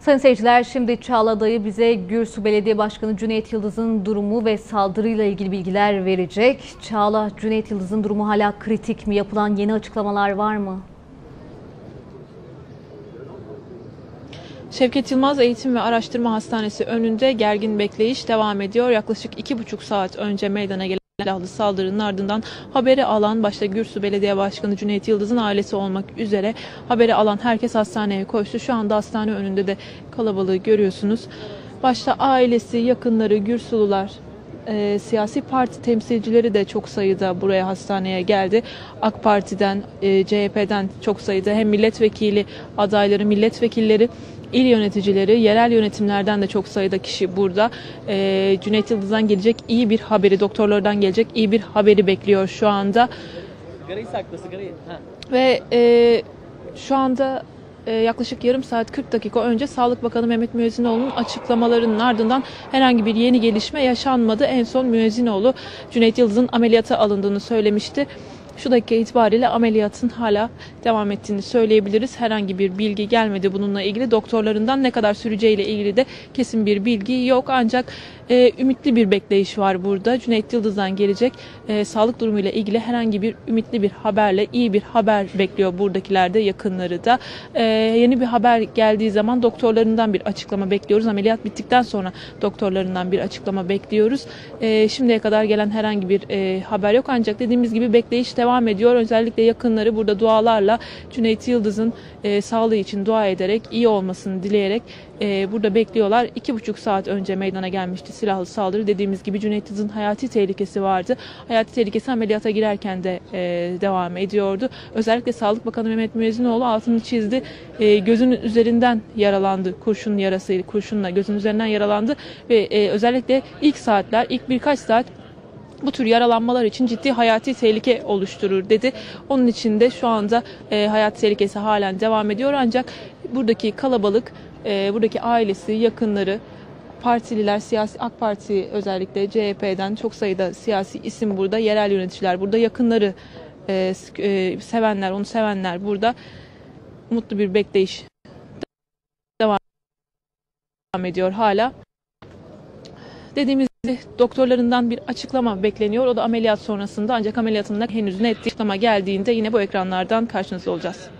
Sayın seyirciler şimdi Çağla Dayı bize Gürsu Belediye Başkanı Cüneyt Yıldız'ın durumu ve saldırıyla ilgili bilgiler verecek. Çağla, Cüneyt Yıldız'ın durumu hala kritik mi? Yapılan yeni açıklamalar var mı? Şevket Yılmaz Eğitim ve Araştırma Hastanesi önünde gergin bekleyiş devam ediyor. Yaklaşık iki buçuk saat önce meydana gelen silahlı saldırının ardından haberi alan başta Gürsu Belediye Başkanı Cüneyt Yıldız'ın ailesi olmak üzere haberi alan herkes hastaneye koştu. Şu anda hastane önünde de kalabalığı görüyorsunuz. Başta ailesi, yakınları, Gürsulular, e, siyasi parti temsilcileri de çok sayıda buraya hastaneye geldi. AK Parti'den, e, CHP'den çok sayıda hem milletvekili adayları, milletvekilleri, il yöneticileri, yerel yönetimlerden de çok sayıda kişi burada. E, Cüneyt Yıldız'dan gelecek iyi bir haberi, doktorlardan gelecek iyi bir haberi bekliyor şu anda. Sigarayı sakla sigarayı. Ha. Ve e, şu anda e, yaklaşık yarım saat 40 dakika önce Sağlık Bakanı Mehmet Müezzinoğlu'nun açıklamalarının ardından herhangi bir yeni gelişme yaşanmadı. En son Müezzinoğlu Cüneyt Yıldız'ın ameliyata alındığını söylemişti. Şu dakika itibariyle ameliyatın hala devam ettiğini söyleyebiliriz. Herhangi bir bilgi gelmedi bununla ilgili. Doktorlarından ne kadar süreceğiyle ilgili de kesin bir bilgi yok. Ancak e, ümitli bir bekleyiş var burada. Cüneyt Yıldız'dan gelecek e, sağlık durumuyla ilgili herhangi bir ümitli bir haberle iyi bir haber bekliyor buradakiler de yakınları da. E, yeni bir haber geldiği zaman doktorlarından bir açıklama bekliyoruz. Ameliyat bittikten sonra doktorlarından bir açıklama bekliyoruz. E, şimdiye kadar gelen herhangi bir e, haber yok ancak dediğimiz gibi bekleyiş devam ediyor. Özellikle yakınları burada dualarla Cüneyt Yıldız'ın e, sağlığı için dua ederek iyi olmasını dileyerek e, burada bekliyorlar. İki buçuk saat önce meydana gelmişti silahlı saldırı. Dediğimiz gibi Cüneyt Yıldız'ın hayati tehlikesi vardı. Hayati tehlikesi ameliyata girerken de e, devam ediyordu. Özellikle Sağlık Bakanı Mehmet Müezzinoğlu altını çizdi. E, gözünün üzerinden yaralandı. Kurşun yarası, kurşunla gözün üzerinden yaralandı ve e, özellikle ilk saatler, ilk birkaç saat bu tür yaralanmalar için ciddi hayati tehlike oluşturur dedi. Onun için de şu anda e, hayat tehlikesi halen devam ediyor ancak buradaki kalabalık, e, buradaki ailesi, yakınları, partililer, siyasi AK Parti özellikle CHP'den çok sayıda siyasi isim burada, yerel yöneticiler burada, yakınları e, e, sevenler, onu sevenler burada mutlu bir bekleyiş devam ediyor hala. Dediğimiz doktorlarından bir açıklama bekleniyor. O da ameliyat sonrasında ancak ameliyatında henüz net açıklama geldiğinde yine bu ekranlardan karşınızda olacağız.